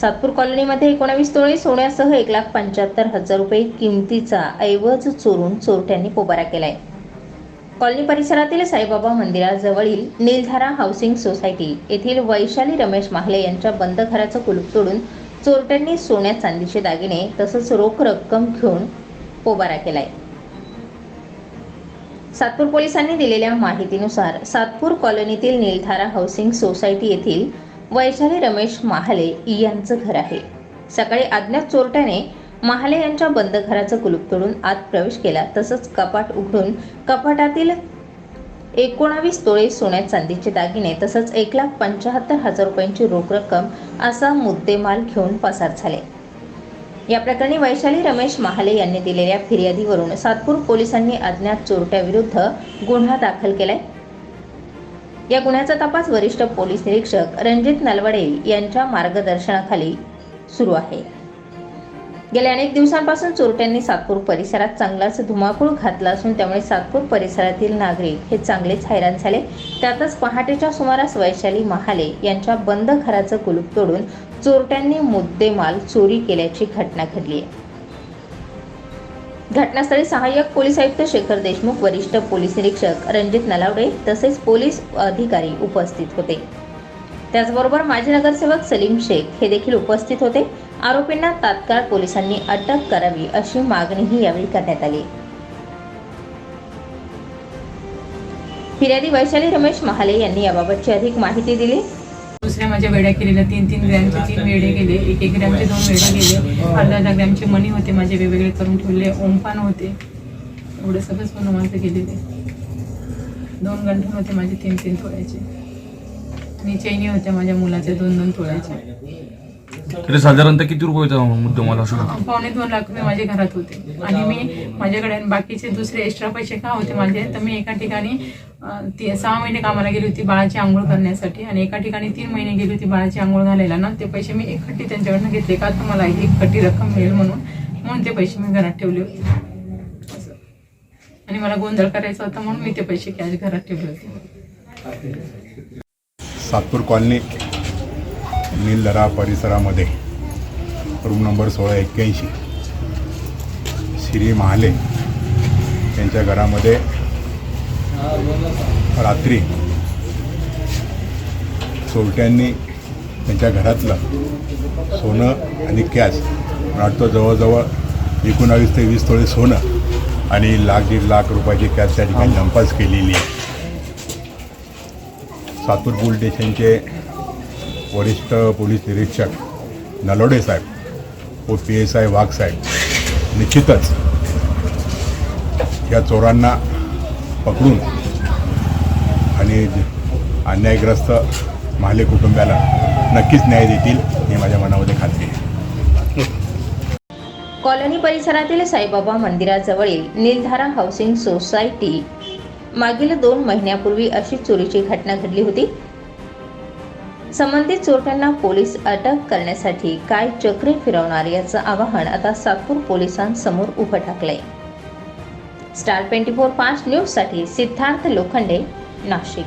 सातपूर कॉलनीमध्ये एकोणावीस तोळे सोन्यासह एक लाख पंच्याहत्तर हजार रुपये किमतीचा ऐवज चोरून चोरट्यांनी पोबारा केलाय. कॉलनी परिसरातील साईबाबा मंदिराजवळील नीलधारा हाऊसिंग सोसायटी येथील वैशाली रमेश माहले यांच्या बंद घराचं कुलूप तोडून चोरट्यांनी सोन्या चांदीचे दागिने तसंच रोख रक्कम घेऊन पोबारा केलाय. सातपूर पोलिसांनी दिलेल्या माहितीनुसार सातपूर कॉलनीतील नीलधारा हाऊसिंग सोसायटी येथील वैशाली रमेश महाले यांचं घर आहे. सकाळी अज्ञात चोरट्याने महाले यांच्या बंद घराचं कुलूप तोडून आत प्रवेश केला. तसंच कपाट उघडून कपाटातील एकोणावीस तोळे सोन्या चांदीचे दागिने तसंच एक लाख पंच्याहत्तर हजार रुपयांची रोख रक्कम असा मुद्देमाल घेऊन पसार झाले. या प्रकरणी वैशाली रमेश महाले यांनी दिलेल्या फिर्यादीवरून सातपूर पोलिसांनी अज्ञात चोरट्याविरुद्ध गुन्हा दाखल केलाय. या गुन्ह्याचा तपास वरिष्ठ पोलीस निरीक्षक रणजित नलवडे यांच्या मार्गदर्शनाखाली सुरू आहे. गेल्या अनेक दिवसांपासून चोरट्यांनी सातपूर परिसरात चांगलाच धुमाकूळ घातला असून त्यामुळे सातपूर परिसरातील नागरिक हे चांगलेच हैराण झाले. त्यातच पहाटेच्या सुमारास वैशाली महाले यांच्या बंद घराचं कुलूप तोडून चोरट्यांनी मुद्देमाल चोरी केल्याची घटना घडली आहे. घटनास्थळी सहाय्यक पोलीस आयुक्त शेखर देशमुख वरिष्ठ पोलीस निरीक्षक रणजित नलावडे तसेच पोलीस अधिकारी उपस्थित होते. त्याचबरोबर माजी नगरसेवक सलीम शेख हे देखील उपस्थित होते. आरोपींना तात्काळ पोलिसांनी अटक करावी अशी मागणीही यावेळी करण्यात आली. फिर्यादी वैशाली रमेश महाले यांनी याबाबतची अधिक माहिती दिली. दुसऱ्या माझ्या वेड्या केलेल्या तीन तीन ग्रॅमचे तीन वेडे गेले. एक एक ग्रॅमचे दोन वेडे गेले. अर्धा अर्धा ग्रॅमचे मणी होते माझे वेगवेगळे करून ठेवले. ओमपान होते. एवढे सगळं सोनं माझे गेलेले. दोन गंठण होते माझे तीन तीन तोळ्याचे. आणि चैनी होत्या माझ्या मुलाचे दोन दोन तोळ्याचे. तरी साधारणतः किती रुपयाचा मुद्देमाल असू पावणे दोन लाख रुपये माझ्या घरात होते. आणि मी माझ्याकडे आणि बाकीचे दुसरे एक्स्ट्रा पैसे का होते माझे? तर मी एका ठिकाणी अं, ती सहा महिने कामाला गेली होती बाळाची आंघोळ करण्यासाठी आणि एका ठिकाणी तीन महिने गेली होती बाळाची आंघोळ घालायला. ना ते पैसे मी एकखट्टी त्यांच्याकडनं घेतले का? तर मला एक खट्टी रक्कम मिळेल म्हणून. म्हणून ते पैसे मी घरात ठेवले होते. असं. आणि मला गोंधळ करायचा होता म्हणून मी ते पैसे कॅश घरात ठेवले होते. सातपूर कॉलनी नीलदरा परिसरामध्ये. रूम नंबर सोळा एक्क्याऐंशी. श्री महाले यांच्या घरामध्ये रात्री चोरट्यांनी त्यांच्या घरातलं सोनं आणि कॅश वाटतो जवळजवळ एकोणावीस ते वीस तोळे सोनं आणि लाख दीड लाख रुपयाची कॅश त्या ठिकाणी जंपास केलेली आहे. सातूर पोलीस स्टेशनचे वरिष्ठ पोलीस निरीक्षक नलोडे साहेब व पी एस आय वाघ साहेब निश्चितच या चोरांना पकडून आणि अन्यायग्रस्त महाले कुटुंबाला नक्कीच न्याय देतील ही माझ्या मनामध्ये खात्री आहे. कॉलनी परिसरातील साईबाबा मंदिराजवळील नीलधारा हाऊसिंग सोसायटी मागील दोन महिन्यापूर्वी अशी चोरीची घटना घडली होती. संबंधित चोरट्यांना पोलीस अटक करण्यासाठी काय चक्रे फिरवणार याचं आवाहन आता सातपूर पोलिसांसमोर उभं टाकलंय स्टार ट्वेंटी फोर पाच न्यूजसाठी सिद्धार्थ लोखंडे नाशिक.